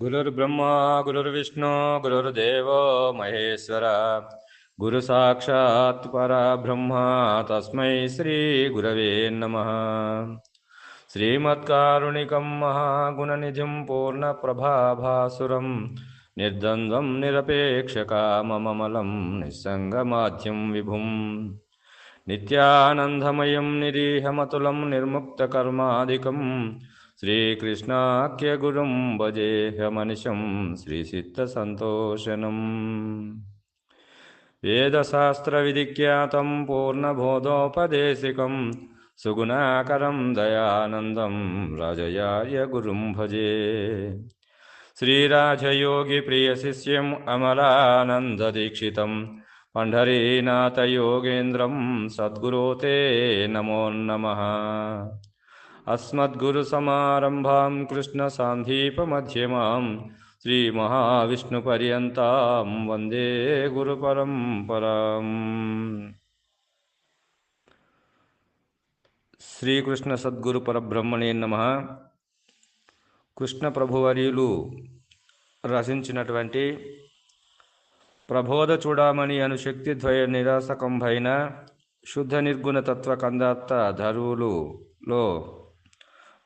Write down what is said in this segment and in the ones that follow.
गुरुर्ब्रह्मा, गुरुर्विष्णु, गुरुर्देवो, महेश्वर। गुरु साक्षात् परब्रह्म, तस्मै श्रीगुरवे नमः। श्रीमत्कारुणिकं महागुणनिधिं पूर्णप्रभाभासुरं, निर्द्वन्द्वं निरपेक्षकाममलं निस्सङ्गमाध्यं विभुम् नित्यानन्दमयं, निरीहमतुलं निर्मुक्तकर्मादिकम् श्रीकृष्णाख्यगुरुं भजेह्यमनिशं श्रीसिद्धसन्तोषणम्। वेदशास्त्रविधिख्यातं पूर्णबोधोपदेशिकं सुगुणाकरं दयानन्दं राजयाय गुरुं भजे। श्रीराजयोगिप्रियशिष्यम् अमलानन्ददीक्षितं पण्ढरीनाथयोगेन्द्रं सद्गुरो ते नमो नमः। अस्मद्गुरुसमारम्भां कृष्णसान्धीपमध्यमां श्रीमहाविष्णुपर्यन्तां वन्दे गुरुपरम्पराम् శ్రీకృష్ణ సద్గురు పరబ్రహ్మణే నమ కృష్ణ ప్రభువర్యులు రచించినటువంటి ప్రబోధ చూడమని అను శక్తి ద్వయ నిరాసకంభైన శుద్ధ నిర్గుణ తత్వ కందార్థ ధరువులులో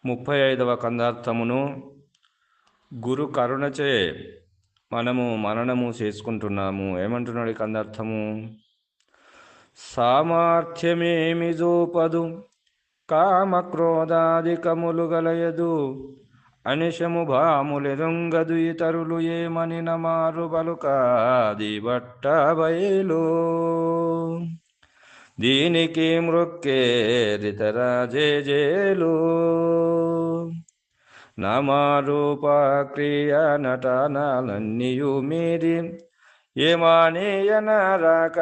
ముప్పై ఐదవ కందార్థమును గురు కరుణచే మనము మననము చేసుకుంటున్నాము. ఏమంటున్నాడు ఈ కందార్థము? సామర్థ్యమేమి జోపదు కామక్రోధాధికములు గలయదు అనిశము భాములెరుంగదు ఇతరులు ఏమని నమారు బలుకాది బట్ట బయలు దీనికి మృక్కేరితరాజే జేలు. నామారూప నటనాలన్నీయు మీరి ఏమానేయనరాక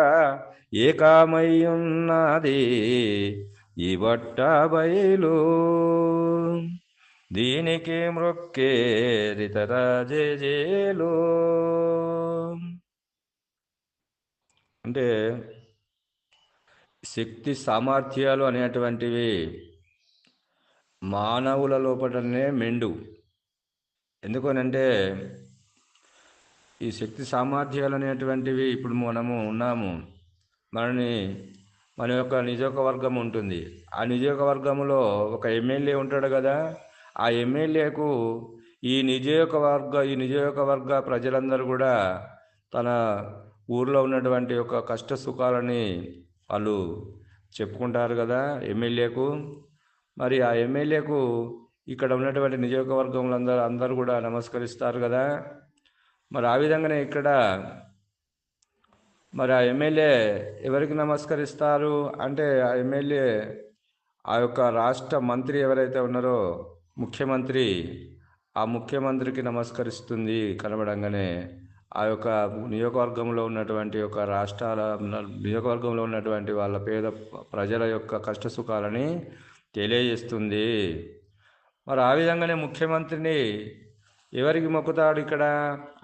ఏకామయ్యున్నది ఈ బట్ట బయలు. దీనికి మృక్కేరితరాజే జేలు. అంటే శక్తి సామర్థ్యాలు అనేటువంటివి మానవుల లోపలనే మెండు. ఎందుకనంటే ఈ శక్తి సామర్థ్యాలు అనేటువంటివి ఇప్పుడు మనము ఉన్నాము. మనని మన యొక్క నియోజకవర్గం ఉంటుంది. ఆ నియోజకవర్గంలో ఒక ఎమ్మెల్యే ఉంటాడు కదా. ఆ ఎమ్మెల్యేకు ఈ నియోజకవర్గ ఈ నియోజకవర్గ ప్రజలందరూ కూడా తన ఊర్లో ఉన్నటువంటి ఒక కష్ట సుఖాలని వాళ్ళు చెప్పుకుంటారు కదా ఎమ్మెల్యేకు. మరి ఆ ఎమ్మెల్యేకు ఇక్కడ ఉన్నటువంటి నియోజకవర్గంలో అందరూ అందరూ కూడా నమస్కరిస్తారు కదా. మరి ఆ విధంగానే ఇక్కడ మరి ఆ ఎమ్మెల్యే ఎవరికి నమస్కరిస్తారు అంటే ఆ ఎమ్మెల్యే ఆ యొక్క రాష్ట్ర మంత్రి ఎవరైతే ఉన్నారో ముఖ్యమంత్రి ఆ ముఖ్యమంత్రికి నమస్కరిస్తుంది కనబడంగానే. ఆ యొక్క నియోజకవర్గంలో ఉన్నటువంటి యొక్క రాష్ట్రాల నియోజకవర్గంలో ఉన్నటువంటి వాళ్ళ పేద ప్రజల యొక్క కష్ట సుఖాలని తెలియజేస్తుంది. మరి ఆ విధంగానే ముఖ్యమంత్రిని ఎవరికి మొక్కుతాడు ఇక్కడ?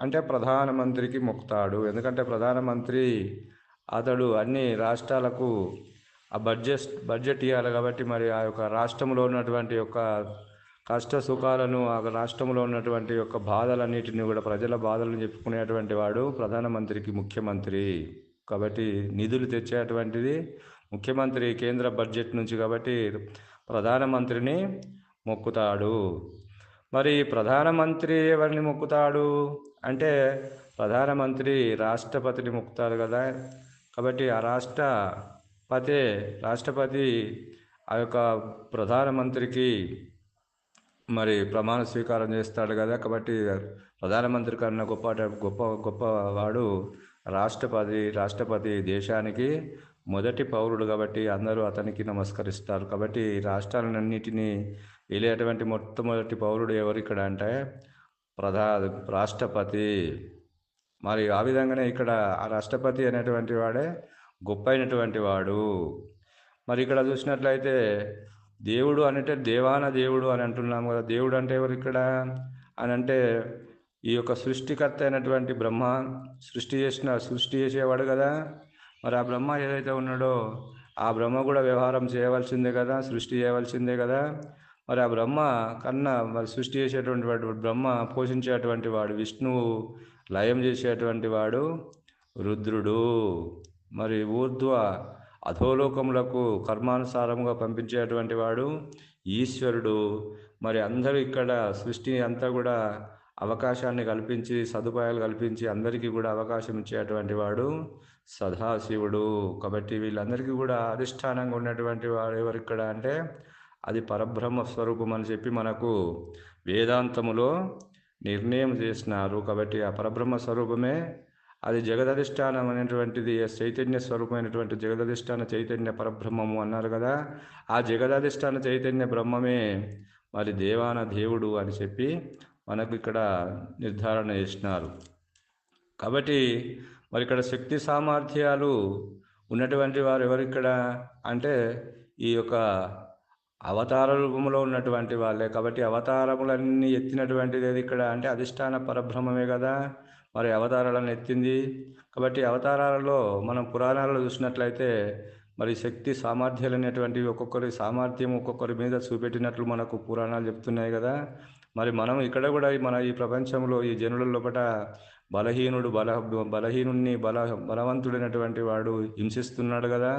అంటే ప్రధానమంత్రికి మొక్కుతాడు. ఎందుకంటే ప్రధానమంత్రి అతడు అన్ని రాష్ట్రాలకు ఆ బడ్జెట్ బడ్జెట్ ఇవ్వాలి కాబట్టి మరి ఆ యొక్క రాష్ట్రంలో ఉన్నటువంటి యొక్క కష్ట సుఖాలను ఆ రాష్ట్రంలో ఉన్నటువంటి యొక్క బాధలన్నిటిని కూడా ప్రజల బాధలను చెప్పుకునేటువంటి వాడు ప్రధానమంత్రికి ముఖ్యమంత్రి. కాబట్టి నిధులు తెచ్చేటువంటిది ముఖ్యమంత్రి కేంద్ర బడ్జెట్ నుంచి కాబట్టి ప్రధానమంత్రిని మొక్కుతాడు. మరి ప్రధానమంత్రి ఎవరిని మొక్కుతాడు? అంటే ప్రధానమంత్రి రాష్ట్రపతిని మొక్కుతారు కదా. కాబట్టి ఆ రాష్ట్రపతి రాష్ట్రపతి ఆ యొక్క ప్రధానమంత్రికి మరి ప్రమాణ స్వీకారం చేస్తాడు కదా. కాబట్టి ప్రధానమంత్రి కన్నా గొప్ప గొప్ప గొప్పవాడు రాష్ట్రపతి రాష్ట్రపతి దేశానికి మొదటి పౌరుడు కాబట్టి అందరూ అతనికి నమస్కరిస్తారు. కాబట్టి రాష్ట్రాలన్నింటినీ వెళ్ళేటువంటి మొట్టమొదటి పౌరుడు ఎవరు ఇక్కడ అంటే ప్రధా రాష్ట్రపతి. మరి ఆ విధంగానే ఇక్కడ ఆ రాష్ట్రపతి అనేటువంటి వాడే గొప్ప అయినటువంటి వాడు. మరి ఇక్కడ చూసినట్లయితే దేవుడు అంటే దేవాన దేవుడు అని అంటున్నాము కదా. దేవుడు అంటే ఎవరు ఇక్కడ? అని అంటే ఈ యొక్క సృష్టికర్త అయినటువంటి బ్రహ్మ సృష్టి చేసిన సృష్టి చేసేవాడు కదా. మరి ఆ బ్రహ్మ ఏదైతే ఉన్నాడో ఆ బ్రహ్మ కూడా వ్యవహారం చేయవలసిందే కదా సృష్టి చేయవలసిందే కదా. మరి ఆ బ్రహ్మ కన్నా మరి సృష్టి చేసేటువంటి వాడు బ్రహ్మ పోషించేటువంటి వాడు విష్ణువు లయం చేసేటువంటి వాడు రుద్రుడు. మరి ఊర్ధ్వ అధోలోకములకు కర్మానుసారముగా పంపించేటువంటి వాడు ఈశ్వరుడు. మరి అందరూ ఇక్కడ సృష్టి అంతా కూడా అవకాశాన్ని కల్పించి సదుపాయాలు కల్పించి అందరికీ కూడా అవకాశం ఇచ్చేటువంటి వాడు సదాశివుడు. కాబట్టి వీళ్ళందరికీ కూడా అధిష్టానంగా ఉన్నటువంటి వాడు ఎవరిక్కడ అంటే అది పరబ్రహ్మ స్వరూపం అని చెప్పి మనకు వేదాంతములో నిర్ణయం చేసినారు. కాబట్టి ఆ పరబ్రహ్మ స్వరూపమే అది జగదధిష్టానం అనేటువంటిది చైతన్య స్వరూపమైనటువంటి జగదధిష్టాన చైతన్య పరబ్రహ్మము అన్నారు కదా. ఆ జగదధిష్టాన చైతన్య బ్రహ్మమే మరి దేవాన దేవుడు అని చెప్పి మనకు ఇక్కడ నిర్ధారణ చేసినారు. కాబట్టి మరి ఇక్కడ శక్తి సామర్థ్యాలు ఉన్నటువంటి వారు ఎవరిక్కడ అంటే ఈ యొక్క అవతార రూపంలో ఉన్నటువంటి వాళ్ళే. కాబట్టి అవతారములన్నీ ఎత్తినటువంటిది ఏది ఇక్కడ? అంటే అధిష్టాన పరబ్రహ్మమే కదా. మరి అవతారాలను ఎత్తింది. కాబట్టి అవతారాలలో మనం పురాణాలలో చూసినట్లయితే మరి శక్తి సామర్థ్యాలు అనేటువంటివి ఒక్కొక్కరి సామర్థ్యం ఒక్కొక్కరి మీద చూపెట్టినట్లు మనకు పురాణాలు చెప్తున్నాయి కదా. మరి మనం ఇక్కడ కూడా మన ఈ ప్రపంచంలో ఈ జనుల లోపల బలహీనుడు బల బలహీనుణ్ణి బల బలవంతుడైనటువంటి వాడు హింసిస్తున్నాడు కదా.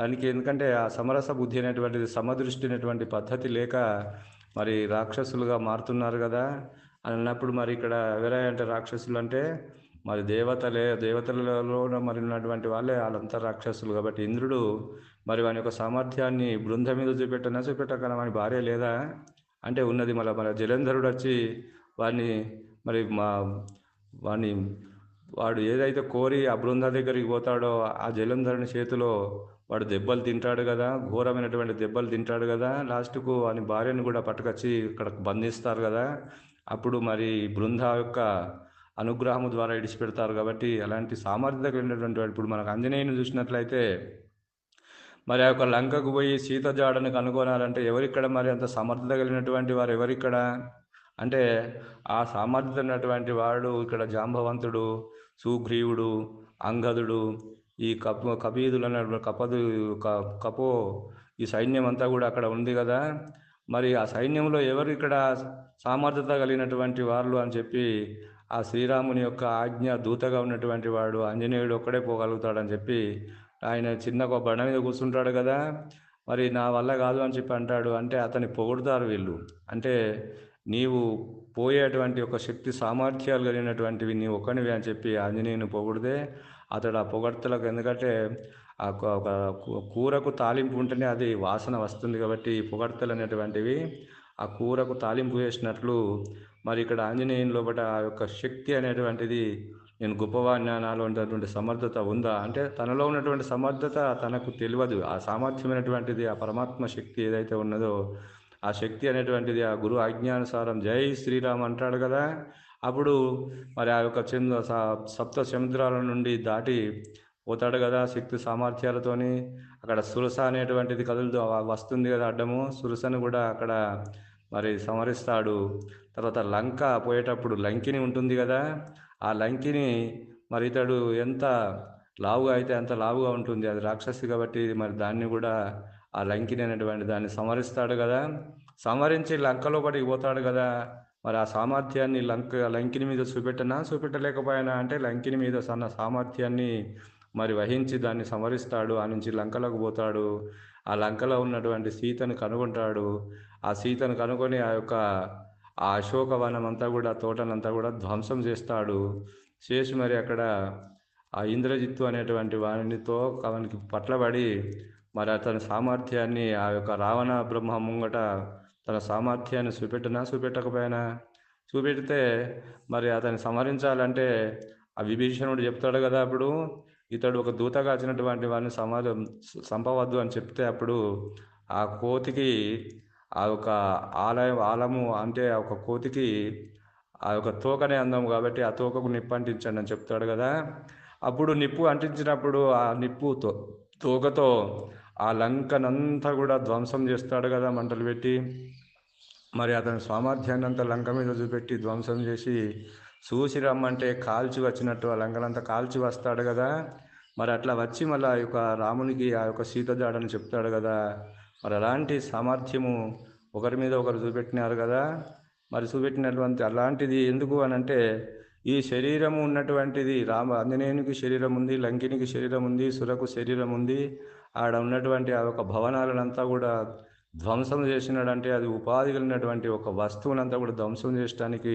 ఆయనకి ఎందుకంటే ఆ సమరస బుద్ధి అనేటువంటిది సమదృష్టి అనేటువంటి పద్ధతి లేక మరి రాక్షసులుగా మారుతున్నారు కదా. అని అన్నప్పుడు మరి ఇక్కడ ఎవరంటే రాక్షసులు అంటే మరి దేవతలే దేవతలలో మరి ఉన్నటువంటి వాళ్ళే వాళ్ళంతా రాక్షసులు కాబట్టి ఇంద్రుడు మరి వాని యొక్క సామర్థ్యాన్ని బృందం మీద చూపెట్టనా చూపెట్టకనా? వాని భార్య లేదా? అంటే ఉన్నది మళ్ళీ మన జలంధరుడు వచ్చి వాడిని మరి మా వాడిని వాడు ఏదైతే కోరి ఆ బృంద దగ్గరికి పోతాడో ఆ జలంధరుని చేతిలో వాడు దెబ్బలు తింటాడు కదా ఘోరమైనటువంటి దెబ్బలు తింటాడు కదా లాస్ట్కు వాని భార్యను కూడా పట్టుకొచ్చి ఇక్కడ బంధిస్తారు కదా. అప్పుడు మరి బృంద యొక్క అనుగ్రహము ద్వారా ఇడిచిపెడతారు కాబట్టి అలాంటి సామర్థ్యత కలిగినటువంటి వాడు. ఇప్పుడు మనకు ఆంజనేయుని చూసినట్లయితే మరి ఆ యొక్క లంకకు పోయి సీత జాడను కనుగొనాలంటే ఎవరిక్కడ మరి అంత సమర్థత కలిగినటువంటి వారు ఎవరిక్కడ? అంటే ఆ సామర్థ్యత ఉన్నటువంటి వాడు ఇక్కడ జాంబవంతుడు సుగ్రీవుడు అంగదుడు ఈ కప కపీదులు అన్నటువంటి కపదు క- కపో ఈ సైన్యం అంతా కూడా అక్కడ ఉంది కదా. మరి ఆ సైన్యంలో ఎవరు ఇక్కడ సామర్థ్యత కలిగినటువంటి వాళ్ళు అని చెప్పి ఆ శ్రీరాముని యొక్క ఆజ్ఞ దూతగా ఉన్నటువంటి వాడు ఆంజనేయుడు ఒక్కడే పోగలుగుతాడని చెప్పి ఆయన చిన్న ఒక బండ మీద కూర్చుంటాడు కదా. మరి నా వల్ల కాదు అని చెప్పి అంటాడు. అంటే అతన్ని పొగుడుతారు వీళ్ళు. అంటే నీవు పోయేటువంటి ఒక శక్తి సామర్థ్యాలు కలిగినటువంటివి నీ ఒక్కనివి అని చెప్పి ఆంజనేయుని పొగిడితే అతడు ఆ పొగడ్తలకు ఎందుకంటే ఆ ఒక ఒక కూరకు తాలింపు ఉంటేనే అది వాసన వస్తుంది కాబట్టి పొగడ్తలు అనేటువంటివి ఆ కూరకు తాలింపు వేసినట్లు మరి ఇక్కడ ఆంజనేయుని లోపల ఆ యొక్క శక్తి అనేటువంటిది నేను గొప్పవాడిని నాలో ఉన్నటువంటి సమర్థత ఉందా? అంటే తనలో ఉన్నటువంటి సమర్థత తనకు తెలియదు. ఆ సామర్థ్యమైనటువంటిది ఆ పరమాత్మ శక్తి ఏదైతే ఉన్నదో ఆ శక్తి అనేటువంటిది ఆ గురు ఆజ్ఞానుసారం జై శ్రీరామ్ అంటాడు కదా. అప్పుడు మరి ఆ యొక్క చంద్ర స- సప్త సముద్రాల నుండి దాటి పోతాడు కదా శక్తి సామర్థ్యాలతోని. అక్కడ సురస అనేటువంటిది కదులుతూ వస్తుంది కదా అడ్డము. సురసను కూడా అక్కడ మరి సమరిస్తాడు తర్వాత లంక పోయేటప్పుడు లంకిని ఉంటుంది కదా. ఆ లంకిని మరి ఇతడు ఎంత లావుగా అయితే అంత లావుగా ఉంటుంది. అది రాక్షసి కాబట్టి మరి దాన్ని కూడా ఆ లంకిని అనేటువంటి దాన్ని సమరిస్తాడు కదా. సమరించి లంకలో పడికి పోతాడు కదా. మరి ఆ సామర్థ్యాన్ని లంక లంకిని మీద చూపెట్టనా చూపెట్టలేకపోయినా అంటే లంకిని మీద సన్న సామర్థ్యాన్ని మరి వహించి దాన్ని సమరిస్తాడు ఆ నుంచి లంకలోకి పోతాడు. ఆ లంకలో ఉన్నటువంటి సీతను కనుగొంటాడు. ఆ సీతను కనుగొని ఆ యొక్క ఆ అశోకవనం అంతా కూడా తోటనంతా కూడా ధ్వంసం చేస్తాడు. చేసి మరి అక్కడ ఆ ఇంద్రజిత్తు అనేటువంటి వానితో అవనికి పట్లబడి మరి అతని సామర్థ్యాన్ని ఆ యొక్క రావణ బ్రహ్మ ముంగట తన సామర్థ్యాన్ని చూపెట్టినా చూపెట్టకపోయినా చూపెడితే మరి అతన్ని సంహరించాలంటే ఆ విభీషణుడు చెప్తాడు కదా అప్పుడు ఇతడు ఒక దూత కాచినటువంటి వాడిని సమాజం సంపవద్దు అని చెప్తే అప్పుడు ఆ కోతికి ఆ యొక్క ఆలయం ఆలము అంటే ఆ ఒక కోతికి ఆ యొక్క తోకనే అందం కాబట్టి ఆ తోకకు నిప్పు అంటించండి అని చెప్తాడు కదా. అప్పుడు నిప్పు అంటించినప్పుడు ఆ నిప్పు తో తోకతో ఆ లంకనంతా కూడా ధ్వంసం చేస్తాడు కదా మంటలు పెట్టి. మరి అతని సామర్థ్యాన్ని అంతా లంక మీద చూపెట్టి ధ్వంసం చేసి చూసి రమ్మంటే కాల్చి వచ్చినట్టు ఆ లంకనంతా కాల్చి వస్తాడు కదా. మరి అట్లా వచ్చి మళ్ళీ ఆ యొక్క రామునికి ఆ యొక్క సీత జాడని చెప్తాడు కదా. మరి అలాంటి సామర్థ్యము ఒకరి మీద ఒకరు చూపెట్టినారు కదా. మరి చూపెట్టినటువంటి అలాంటిది ఎందుకు అని అంటే ఈ శరీరము ఉన్నటువంటిది రామ ఆంజనేయునికి శరీరం ఉంది లంకినికి శరీరం ఉంది సురకు శరీరం ఉంది. ఆడ ఉన్నటువంటి ఆ యొక్క భవనాలనంతా కూడా ధ్వంసం చేసినాడంటే అది ఉపాధి కలిగినటువంటి ఒక వస్తువునంతా కూడా ధ్వంసం చేయడానికి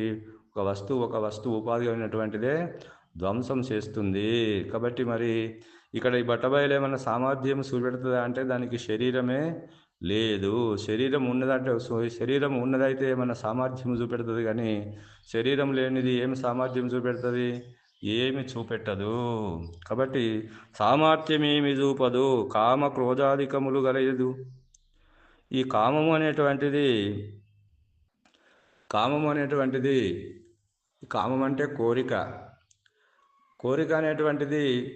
ఒక వస్తువు ఒక వస్తువు ఉపాధి అయినటువంటిదే ధ్వంసం చేస్తుంది. కాబట్టి మరి ఇక్కడ ఈ బట్టబయలు ఏమైనా సామర్థ్యం చూపెడుతుందా అంటే దానికి శరీరమే లేదు. శరీరం ఉన్నదంటే సో- శరీరం ఉన్నదైతే ఏమైనా సామర్థ్యం చూపెడుతుంది కానీ శరీరం లేనిది ఏమి సామర్థ్యం చూపెడుతుంది? ఏమి చూపెట్టదు. కాబట్టి సామర్థ్యం ఏమి చూపదు. కామ క్రోధాధికములు గలయదు ఈ కామము అనేటువంటిది కామము అనేటువంటిది కామం అంటే కోరిక. కోరిక అనేటువంటిది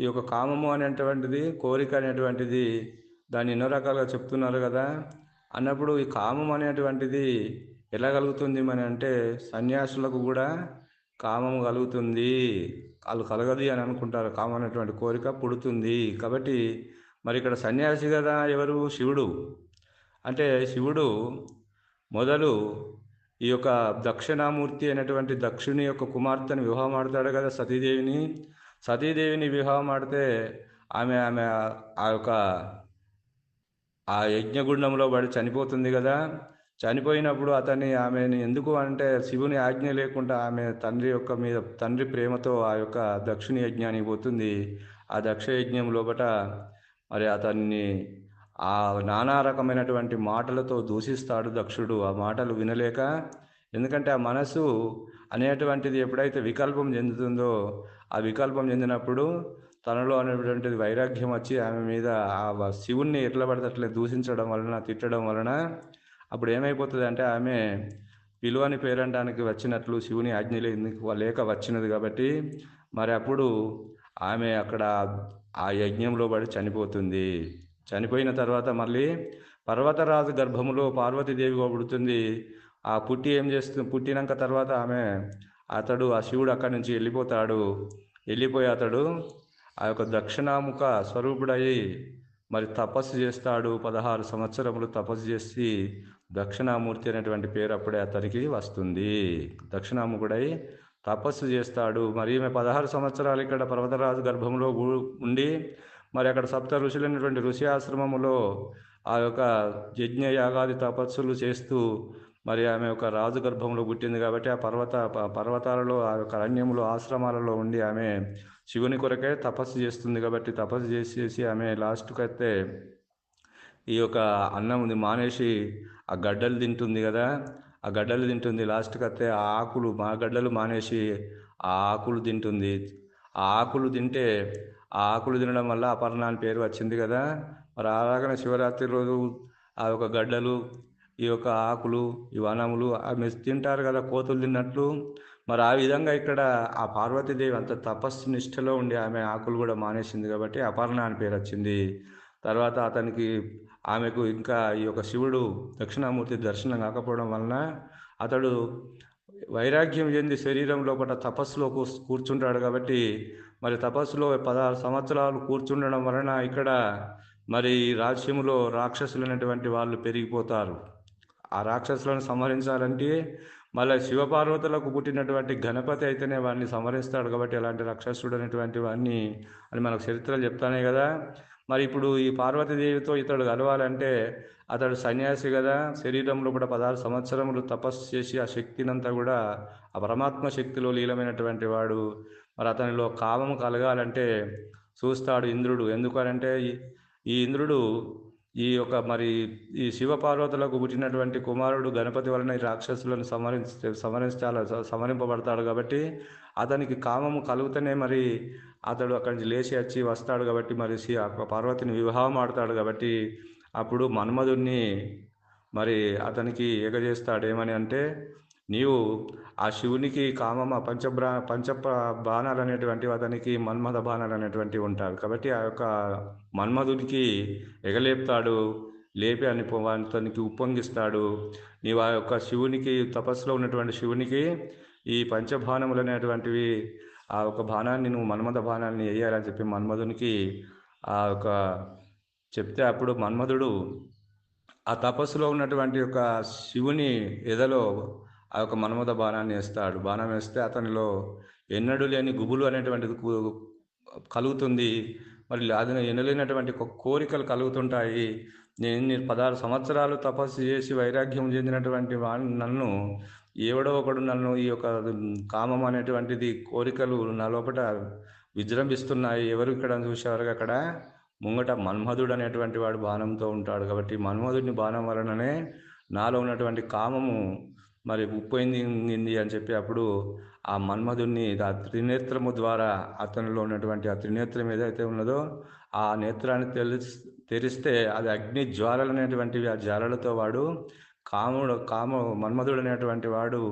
ఈ యొక్క కామము అనేటువంటిది కోరిక అనేటువంటిది దాన్ని ఎన్నో రకాలుగా చెప్తున్నారు కదా. అన్నప్పుడు ఈ కామం అనేటువంటిది ఎలా కలుగుతుంది మన అంటే సన్యాసులకు కూడా కామం కలుగుతుంది. వాళ్ళు కలగదు అని అనుకుంటారు. కామం అనేటువంటి కోరిక పుడుతుంది. కాబట్టి మరి ఇక్కడ సన్యాసి కదా ఎవరు? శివుడు. అంటే శివుడు మొదలు ఈ యొక్క దక్షిణామూర్తి అయినటువంటి దక్షిణి యొక్క కుమార్తెను వివాహం ఆడతాడు కదా సతీదేవిని. సతీదేవిని వివాహం ఆడితే ఆమె ఆమె ఆ యొక్క ఆ యజ్ఞగుండంలో పడి చనిపోతుంది కదా. చనిపోయినప్పుడు అతన్ని ఆమెని ఎందుకు అంటే శివుని ఆజ్ఞ లేకుండా ఆమె తండ్రి యొక్క మీద తండ్రి ప్రేమతో ఆ యొక్క దక్షిణ యజ్ఞానికి పోతుంది. ఆ దక్ష యజ్ఞం లోపట మరి అతన్ని ఆ నానా రకమైనటువంటి మాటలతో దూషిస్తాడు దక్షుడు. ఆ మాటలు వినలేక ఎందుకంటే ఆ మనసు అనేటువంటిది ఎప్పుడైతే వికల్పం చెందుతుందో ఆ వికల్పం చెందినప్పుడు తనలో అనేటువంటిది వైరాగ్యం వచ్చి ఆమె మీద ఆ శివుణ్ణి ఎట్లా పడితే దూషించడం వలన తిట్టడం వలన అప్పుడు ఏమైపోతుంది అంటే ఆమె పిలువని పేరంటానికి వచ్చినట్లు శివుని ఆజ్ఞ లేక వచ్చినది కాబట్టి మరి అప్పుడు ఆమె అక్కడ ఆ యజ్ఞంలో పడి చనిపోతుంది. చనిపోయిన తర్వాత మళ్ళీ పర్వతరాజు గర్భములో పార్వతీదేవి పుడుతుంది ఆ పుట్టి ఏం చేస్తుంది? పుట్టినాక తర్వాత ఆమె అతడు ఆ శివుడు అక్కడి నుంచి వెళ్ళిపోతాడు. వెళ్ళిపోయి అతడు ఆ యొక్క దక్షిణాముఖ స్వరూపుడై మరి తపస్సు చేస్తాడు. పదహారు సంవత్సరములు తపస్సు చేసి దక్షిణామూర్తి అనేటువంటి పేరు అప్పుడే అతనికి వస్తుంది. దక్షిణాముఖుడై తపస్సు చేస్తాడు. మరి ఈమె పదహారు సంవత్సరాలు ఇక్కడ పర్వతరాజు గర్భంలో ఉండి మరి అక్కడ సప్త ఋషులైనటువంటి ఋషి ఆశ్రమములో ఆ యొక్క యజ్ఞ యాగాది తపస్సులు చేస్తూ మరి ఆమె యొక్క రాజు గర్భంలో పుట్టింది కాబట్టి ఆ పర్వత పర్వతాలలో ఆ యొక్క అరణ్యములో ఆశ్రమాలలో ఉండి ఆమె శివుని కొరకే తపస్సు చేస్తుంది కాబట్టి తపస్సు చేసి చేసి ఆమె లాస్ట్కి అయితే ఈ యొక్క అన్నం ఉంది మానేసి ఆ గడ్డలు తింటుంది కదా ఆ గడ్డలు తింటుంది. లాస్ట్కి అయితే ఆ ఆకులు మా గడ్డలు మానేసి ఆ ఆకులు తింటుంది. ఆ ఆకులు తింటే ఆ ఆకులు తినడం వల్ల అపర్ణ అని పేరు వచ్చింది కదా. మరి అలాగనే శివరాత్రి రోజు ఆ యొక్క గడ్డలు ఈ యొక్క ఆకులు ఈ వనములు ఆమె తింటారు కదా కోతులు తిన్నట్లు. మరి ఆ విధంగా ఇక్కడ ఆ పార్వతీదేవి అంత తపస్సు నిష్ఠలో ఉండి ఆమె ఆకులు కూడా మానేసింది కాబట్టి అపర్ణ అని పేరు వచ్చింది. తర్వాత అతనికి ఆమెకు ఇంకా ఈ యొక్క శివుడు దక్షిణామూర్తి దర్శనం కాకపోవడం వలన అతడు వైరాగ్యం చెంది శరీరం లోపల తపస్సులో కూర్చుంటాడు కాబట్టి మరి తపస్సులో పదహారు సంవత్సరాలు కూర్చుండడం వలన ఇక్కడ మరి రాజ్యములో రాక్షసులైనటువంటి వాళ్ళు పెరిగిపోతారు. ఆ రాక్షసులను సంహరించాలంటే మళ్ళీ శివపార్వతులకు పుట్టినటువంటి గణపతి అయితేనే వాడిని సంహరిస్తాడు కాబట్టి అలాంటి రాక్షసుడు అనేటువంటి వాడిని అని మనకు చరిత్రలు చెప్తానే కదా. మరి ఇప్పుడు ఈ పార్వతీదేవితో ఇతడు కలవాలంటే అతడు సన్యాసి కదా. శరీరంలో కూడా పదహారు సంవత్సరములు తపస్సు చేసి ఆ శక్తినంతా కూడా ఆ పరమాత్మ శక్తిలో లీలమైనటువంటి వాడు. మరి అతనిలో కామము కలగాలంటే చూస్తాడు ఇంద్రుడు. ఎందుకనంటే ఈ- ఈ ఇంద్రుడు ఈ యొక్క మరి ఈ శివపార్వతులకు పుట్టినటువంటి కుమారుడు గణపతి వలన ఈ రాక్షసులను సంహరించ సంహరించాల సంహరింపబడతాడు కాబట్టి అతనికి కామము కలుగుతూనే మరి అతడు అక్కడి నుంచి లేచి వచ్చి వస్తాడు కాబట్టి మరి శి- ఆ పార్వతిని వివాహం ఆడతాడు కాబట్టి అప్పుడు మన్మధుడిని మరి అతనికి ఎగజేస్తాడు ఏమని అంటే నీవు ఆ శివునికి కామమ పంచబ్రా పంచ బాణాలు అనేటువంటివి అతనికి మన్మథ బాణాలు అనేటువంటివి ఉంటారు. కాబట్టి ఆ యొక్క మన్మధునికి ఎగలేపుతాడు లేపి అని అతనికి ఉప్పొంగిస్తాడు. నీవు ఆ యొక్క శివునికి తపస్సులో ఉన్నటువంటి శివునికి ఈ పంచబాణములు అనేటువంటివి ఆ ఒక బాణాన్ని నువ్వు మన్మథ బాణాన్ని వేయాలని చెప్పి మన్మధునికి ఆ యొక్క చెప్తే అప్పుడు మన్మధుడు ఆ తపస్సులో ఉన్నటువంటి యొక్క శివుని ఎదలో ఆ యొక్క మన్మథ బాణాన్ని వేస్తాడు. బాణం వేస్తే అతనిలో ఎన్నడూ లేని గుబులు అనేటువంటిది కలుగుతుంది. మరి అది ఎనలేనటువంటి కోరికలు కలుగుతుంటాయి. నేను పదహారు సంవత్సరాలు తపస్సు చేసి వైరాగ్యం చెందినటువంటి వాడిని నన్ను ఎవడో ఒకడు నన్ను ఈ యొక్క కామం అనేటువంటిది కోరికలు నా లోపల విజృంభిస్తున్నాయి. ఎవరు ఇక్కడ చూసేవారు అక్కడ? ముంగట మన్మధుడు అనేటువంటి వాడు బాణంతో ఉంటాడు. కాబట్టి మన్మధుడిని బాణం వలననే నాలో ఉన్నటువంటి కామము మరి ఉప్పొందింది అని చెప్పి అప్పుడు ఆ మన్మధుడిని ఆ త్రినేత్రము ద్వారా అతనిలో ఉన్నటువంటి ఆ త్రినేత్రం ఏదైతే ఉన్నదో ఆ నేత్రాన్ని తెలి తెరిస్తే అది అగ్ని జ్వాలలు అనేటువంటివి ఆ జ్వాలలతో వాడు కాముడు కామ మన్మధుడు అనేటువంటి వాడు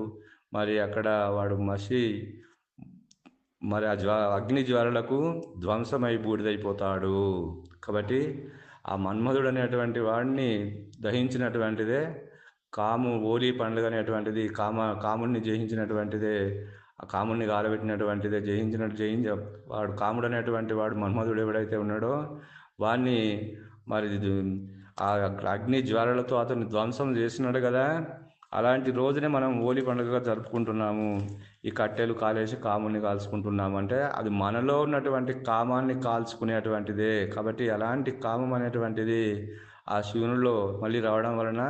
మరి అక్కడ వాడు మసి మరి ఆ జ్వా అగ్ని జ్వాలలకు ధ్వంసమై బూడిదైపోతాడు. కాబట్టి ఆ మన్మధుడు అనేటువంటి వాడిని దహించినటువంటిదే కాము ఓలీ పండుగ అనేటువంటిది కామ కాముడిని జయించినటువంటిదే ఆ కాముడిని గాలబెట్టినటువంటిదే జయించినట్టు జయించ వాడు కాముడు అనేటువంటి వాడు మన్మధుడు ఎవడైతే ఉన్నాడో వాడిని మరి ఇది ఆ అగ్ని జ్వాలలతో అతన్ని ధ్వంసం చేసినాడు కదా అలాంటి రోజునే మనం హోలీ పండుగగా జరుపుకుంటున్నాము. ఈ కట్టెలు కాలేసి కాముని కాల్చుకుంటున్నాము అంటే అది మనలో ఉన్నటువంటి కామాన్ని కాల్చుకునేటువంటిదే. కాబట్టి అలాంటి కామం అనేటువంటిది ఆ శివునిలో మళ్ళీ రావడం వలన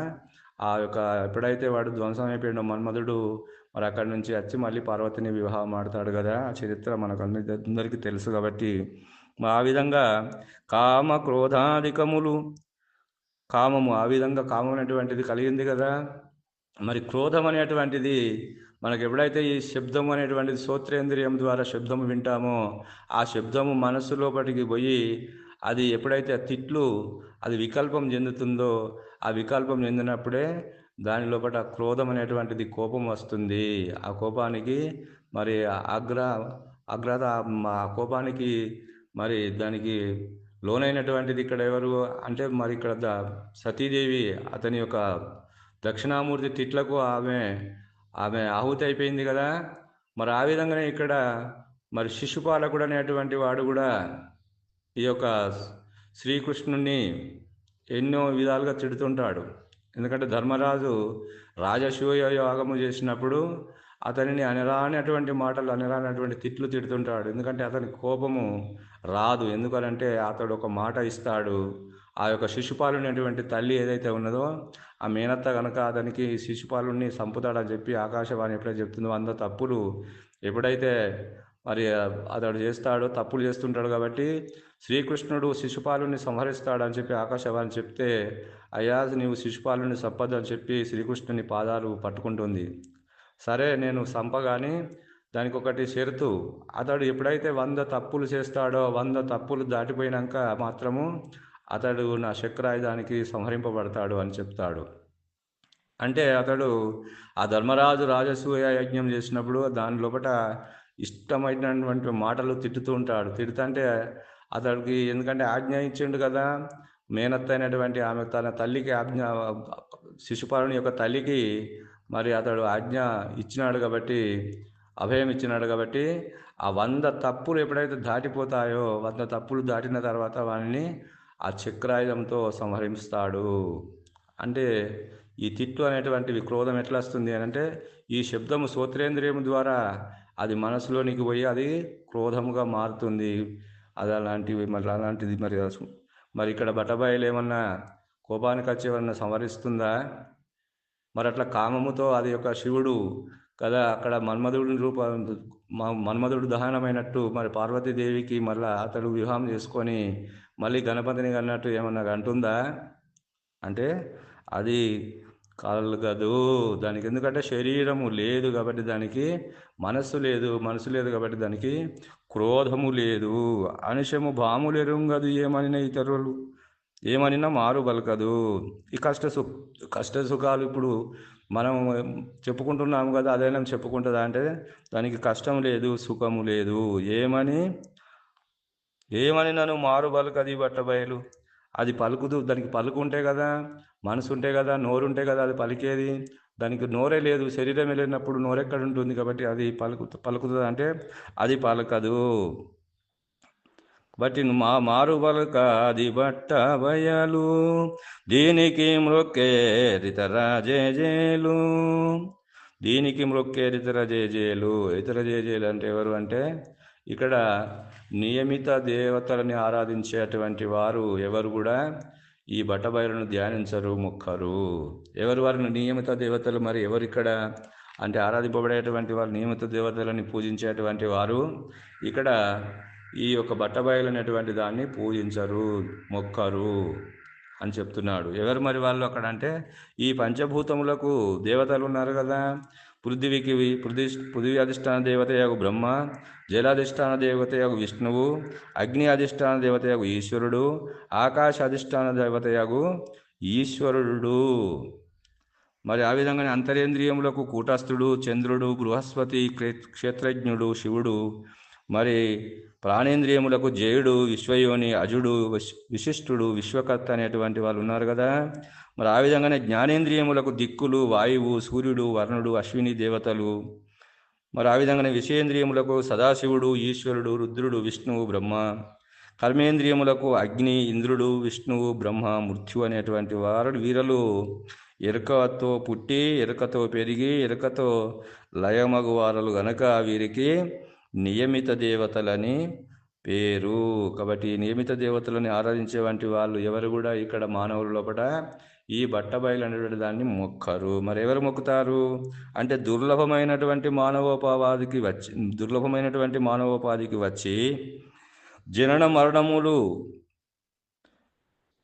ఆ యొక్క ఎప్పుడైతే వాడు ధ్వంసం అయిపోయాడో మన్మధుడు మరి అక్కడి నుంచి వచ్చి మళ్ళీ పార్వతిని వివాహం ఆడతాడు కదా ఆ చరిత్ర మనకు అందరి- అందరికీ తెలుసు కాబట్టి ఆ విధంగా కామ క్రోధాధికములు కామము ఆ విధంగా కామం అనేటువంటిది కలిగింది కదా. మరి క్రోధం అనేటువంటిది మనకు ఎప్పుడైతే ఈ శబ్దం అనేటువంటిది శ్రోత్రేంద్రియం ద్వారా శబ్దము వింటామో ఆ శబ్దము మనస్సు లోపలికి పోయి అది ఎప్పుడైతే ఆ తిట్లు అది వికల్పం చెందుతుందో ఆ వికల్పం చెందినప్పుడే దాని లోపల క్రోధం అనేటువంటిది కోపం వస్తుంది. ఆ కోపానికి మరి అగ్ర అగ్రత ఆ కోపానికి మరి దానికి లోనైనటువంటిది ఇక్కడ ఎవరు అంటే మరి ఇక్కడ ద- సతీదేవి అతని యొక్క దక్షిణామూర్తి తిట్లకు ఆమె ఆమె ఆహుతి అయిపోయింది కదా. మరి ఆ విధంగానే ఇక్కడ మరి శిశుపాలకుడు అనేటువంటి వాడు కూడా ఈ యొక్క శ్రీకృష్ణుని ఎన్నో విధాలుగా తిడుతుంటాడు. ఎందుకంటే ధర్మరాజు రాజసూయ యోగము చేసినప్పుడు అతనిని అనరానటువంటి మాటలు అనరానటువంటి తిట్లు తిడుతుంటాడు. ఎందుకంటే అతని కోపము రాదు. ఎందుకనంటే అతడు ఒక మాట ఇస్తాడు. ఆ యొక్క శిశుపాలునటువంటి తల్లి ఏదైతే ఉన్నదో ఆ మేనత్త కనుక అతనికి శిశుపాలుని సంపుతాడని చెప్పి ఆకాశవాణి ఎప్పుడైతే చెప్తుందో అంత తప్పులు ఎప్పుడైతే మరి అతడు చేస్తాడో తప్పులు చేస్తుంటాడు కాబట్టి శ్రీకృష్ణుడు శిశుపాలుని సంహరిస్తాడని చెప్పి ఆకాశవాణి చెప్తే అయ్యా నీవు శిశుపాలుని చంపదని చెప్పి శ్రీకృష్ణుని పాదాలు పట్టుకుంటుంది. సరే నేను సంపగాని దానికి ఒకటి షరతు అతడు ఎప్పుడైతే వంద తప్పులు చేస్తాడో వంద తప్పులు దాటిపోయినాక మాత్రము అతడు నా శక్రాయుధానికి సంహరింపబడతాడు అని చెప్తాడు. అంటే అతడు ఆ ధర్మరాజు రాజసూయ యజ్ఞం చేసినప్పుడు దాని లోపల ఇష్టమైనటువంటి మాటలు తిట్టుతూ ఉంటాడు. తిడుతుంటే అతడికి ఎందుకంటే ఆజ్ఞ ఇచ్చిండు కదా. మేనత్త అయినటువంటి ఆమె తన తల్లికి ఆజ్ఞ శిశుపాలుని యొక్క తల్లికి మరి అతడు ఆజ్ఞ ఇచ్చినాడు కాబట్టి అభయం ఇచ్చినాడు కాబట్టి ఆ వంద తప్పులు ఎప్పుడైతే దాటిపోతాయో వంద తప్పులు దాటిన తర్వాత వాడిని ఆ చక్రాయుధంతో సంహరిస్తాడు. అంటే ఈ తిట్టు అనేటువంటివి క్రోధం ఎట్లా వస్తుంది అని అంటే ఈ శబ్దము శ్రోత్రేంద్రియం ద్వారా అది మనసులోనికి పోయి అది క్రోధముగా మారుతుంది. అది అలాంటివి మరి అలాంటిది మరి మరి ఇక్కడ బట్టబాయిలు ఏమన్నా కోపానికి వచ్చి సంవరిస్తుందా మరి అట్లా కామముతో అది యొక్క శివుడు కదా అక్కడ మన్మధుడి రూప మన్మధుడు దహనమైనట్టు మరి పార్వతీదేవికి మళ్ళా అతడు వివాహం చేసుకొని మళ్ళీ గణపతిని అన్నట్టు ఏమన్నా అంటుందా? అంటే అది కలగదు దానికి ఎందుకంటే శరీరము లేదు కాబట్టి దానికి మనస్సు లేదు మనసు లేదు కాబట్టి దానికి క్రోధము లేదు. అనుషము భాములు ఎరుంగదు ఏమనిన ఇతరులు. ఏమనినా మారు పలకదు. ఈ కష్ట సు కష్ట సుఖాలు ఇప్పుడు మనం చెప్పుకుంటున్నాము కదా అదైనా చెప్పుకుంటుందా అంటే దానికి కష్టం లేదు సుఖము లేదు. ఏమని? ఏమని నన్ను మారు పలకది బట్టబయలు. అది పలుకుదు దానికి పలుకు ఉంటే కదా మనసు ఉంటే కదా నోరు ఉంటే కదా అది పలికేది. దానికి నోరే లేదు శరీరం వెళ్ళినప్పుడు నోరెక్కడ ఉంటుంది కాబట్టి అది పలుకు పలుకుతుంది అంటే అది పలకదు. బట్టి మా మారు అది బట్ట బయలు దీనికి మ్రొక్కేరితర జేజేలు. దీనికి మ్రొక్కేరితర జేజేలు ఇతర జేజేలు అంటే ఎవరు అంటే ఇక్కడ నియమిత దేవతలని ఆరాధించేటువంటి వారు ఎవరు కూడా ఈ బట్టబయలను ధ్యానించరు మొక్కరు. ఎవరు వారిని నియమిత దేవతలు మరి? ఎవరు ఇక్కడ అంటే ఆరాధింపబడేటువంటి వారు నియమిత దేవతలని పూజించేటువంటి వారు? ఇక్కడ ఈ యొక్క బట్టబయలు అనేటువంటి దాన్ని పూజించరు మొక్కరు అని చెప్తున్నాడు. ఎవరు మరి వాళ్ళు అక్కడ అంటే ఈ పంచభూతములకు దేవతలు ఉన్నారు కదా. పృథివికి పృథి పృథివీ అధిష్టాన దేవతయగు బ్రహ్మ జలాధిష్టాన దేవతయగు విష్ణువు అగ్ని అధిష్టాన దేవతయగు ఈశ్వరుడు ఆకాశ అధిష్టాన దేవతయగు ఈశ్వరుడు. మరి ఆ విధంగానే అంతరేంద్రియములకు కూటస్థుడు చంద్రుడు బృహస్పతి క్షేత్రజ్ఞుడు శివుడు మరి ప్రాణేంద్రియములకు జయుడు విశ్వయోని అజుడు విశిష్టుడు విశ్వకర్త అనేటువంటి వాళ్ళు ఉన్నారు కదా. మరి ఆ విధంగానే జ్ఞానేంద్రియములకు దిక్కులు వాయువు సూర్యుడు వర్ణుడు అశ్విని దేవతలు. మరి ఆ విధంగానే విషయేంద్రియములకు సదాశివుడు ఈశ్వరుడు రుద్రుడు విష్ణువు బ్రహ్మ. కర్మేంద్రియములకు అగ్ని ఇంద్రుడు విష్ణువు బ్రహ్మ మృత్యు అనేటువంటి వారు వీరలు. ఎరుకతో పుట్టి ఎరుకతో పెరిగి ఎరుకతో లయమగు వారలు గనక వీరికి నియమిత దేవతలని పేరు. కాబట్టి నియమిత దేవతలని ఆరాధించే వంటి వాళ్ళు ఎవరు కూడా ఇక్కడ మానవుల లోపల ఈ బట్టబయలు అనేటువంటి దాన్ని మొక్కరు. మరి ఎవరు మొక్కుతారు? అంటే దుర్లభమైనటువంటి మానవోపాధికి వచ్చి దుర్లభమైనటువంటి మానవోపాధికి వచ్చి జనన మరణములు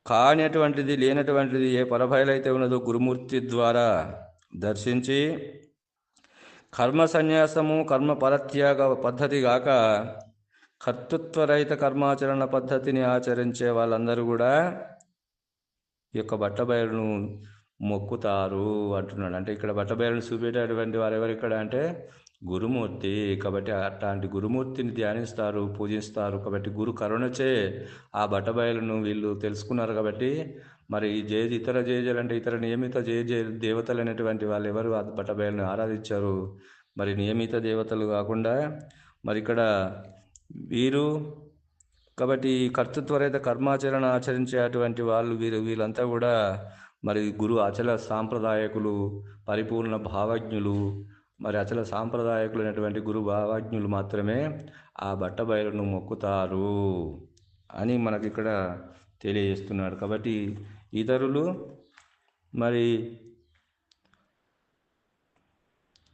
కానిటువంటిది లేనటువంటిది ఏ పరభయలైతే ఉన్నదో గురుమూర్తి ద్వారా దర్శించి కర్మ సన్యాసము కర్మ పరత్యాగ పద్ధతి కాక కర్తృత్వరహిత కర్మాచరణ పద్ధతిని ఆచరించే వాళ్ళందరూ కూడా ఈ యొక్క బట్టబయలును మొక్కుతారు అంటున్నాడు. అంటే ఇక్కడ బట్టబయలును చూపేటటువంటి వారు ఎవరు ఇక్కడ అంటే గురుమూర్తి. కాబట్టి అట్లాంటి గురుమూర్తిని ధ్యానిస్తారు పూజిస్తారు. కాబట్టి గురు కరుణచే ఆ బట్టబయలును వీళ్ళు తెలుసుకున్నారు కాబట్టి మరి ఈ జే ఇతర జేజలు అంటే ఇతర నియమిత జేజే దేవతలు అనేటువంటి వాళ్ళు ఎవరు ఆ ఆరాధించారు. మరి నియమిత దేవతలు కాకుండా మరి ఇక్కడ వీరు కాబట్టి కర్తృత్వరహిత కర్మాచరణ ఆచరించేటువంటి వాళ్ళు వీరు వీళ్ళంతా కూడా మరి గురు అచల సాంప్రదాయకులు పరిపూర్ణ భావజ్ఞులు. మరి అచల సాంప్రదాయకులు అయినటువంటి గురు భావజ్ఞులు మాత్రమే ఆ బట్టబయలను మొక్కుతారు అని మనకి ఇక్కడ తెలియజేస్తున్నాడు. కాబట్టి ఇతరులు మరి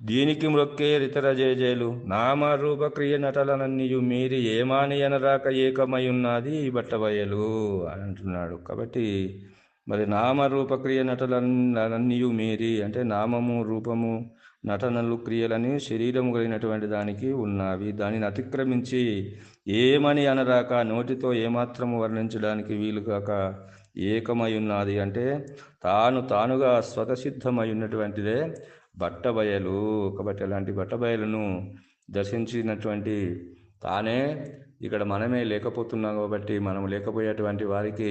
దీనికి మ్రొక్కే ఇతర జేజేలు నామరూప క్రియ నటలనన్నీయు మీరి ఏమాని అనరాక ఏకమై ఉన్నది ఈ బట్టబయలు అని అంటున్నాడు. కాబట్టి మరి నామరూప క్రియ నటలన్నీయు మీరి అంటే నామము రూపము నటనలు క్రియలని శరీరము కలిగినటువంటి దానికి ఉన్నవి. దానిని అతిక్రమించి ఏమని అనరాక నోటితో ఏమాత్రము వర్ణించడానికి వీలుగాక ఏకమై ఉన్నది అంటే తాను తానుగా స్వతసిద్ధమై ఉన్నటువంటిదే బట్టబయలు. కాబట్టి అలాంటి బట్టబయలను దర్శించినటువంటి తానే ఇక్కడ మనమే లేకపోతున్నాం కాబట్టి మనం లేకపోయేటువంటి వారికి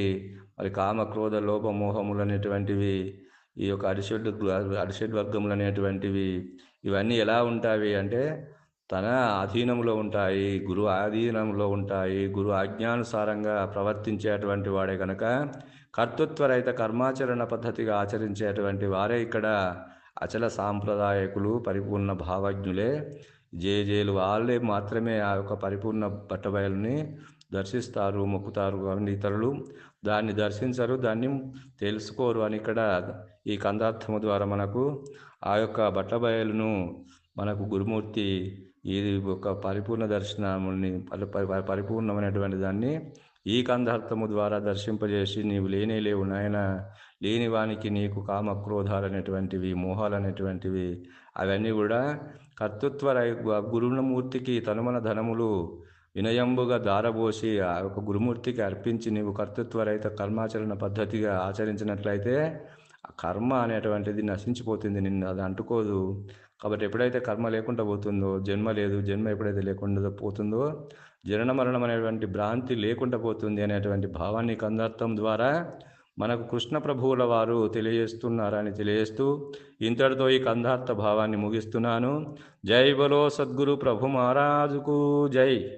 మరి కామ క్రోధ లోప మోహములు అనేటువంటివి ఈ యొక్క అరిషడ్ అరిషడ్ వర్గములు అనేటువంటివి ఇవన్నీ ఎలా ఉంటాయి అంటే తన అధీనంలో ఉంటాయి గురు ఆధీనంలో ఉంటాయి గురు ఆజ్ఞానుసారంగా ప్రవర్తించేటువంటి వాడే కనుక కర్తృత్వరహిత కర్మాచరణ పద్ధతిగా ఆచరించేటువంటి వారే ఇక్కడ అచల సాంప్రదాయకులు పరిపూర్ణ భావజ్ఞులే. జేజేలు వాళ్ళే మాత్రమే ఆ యొక్క పరిపూర్ణ బట్టబయలుని దర్శిస్తారు మొక్కుతారు అని ఇతరులు. దాన్ని దర్శించరు దాన్ని తెలుసుకోరు అని ఇక్కడ ఈ కందార్థము ద్వారా మనకు ఆ యొక్క బట్టబయలును మనకు గురుమూర్తి ఇది ఒక పరిపూర్ణ దర్శనముని పరిపూర్ణమైనటువంటి దాన్ని ఈ కంధార్థము ద్వారా దర్శింపజేసి నీవు లేనే లేవు నాయన. లేనివానికి నీకు కామ క్రోధాలనేటువంటివి మోహాలనేటువంటివి అవన్నీ కూడా కర్తృత్వ గురుమూర్తికి తనుమన ధనములు వినయంబుగా దారబోసి ఆ యొక్క గురుమూర్తికి అర్పించి నీవు కర్తృత్వ రహిత కర్మాచరణ పద్ధతిగా ఆచరించినట్లయితే ఆ కర్మ అనేటువంటిది నశించిపోతుంది నిన్ను అది అంటుకోదు. కాబట్టి ఎప్పుడైతే కర్మ లేకుండా పోతుందో జన్మ లేదు జన్మ ఎప్పుడైతే లేకుండా పోతుందో జనన మరణం అనేటువంటి భ్రాంతి లేకుండా పోతుంది అనేటువంటి భావాన్ని కందర్థం ద్వారా మనకు కృష్ణ ప్రభువుల వారు తెలియజేస్తున్నారని తెలియజేస్తూ ఇంతటితో ఈ కందార్థ భావాన్ని ముగిస్తున్నాను. జై బలో సద్గురు ప్రభు మహారాజుకు జై.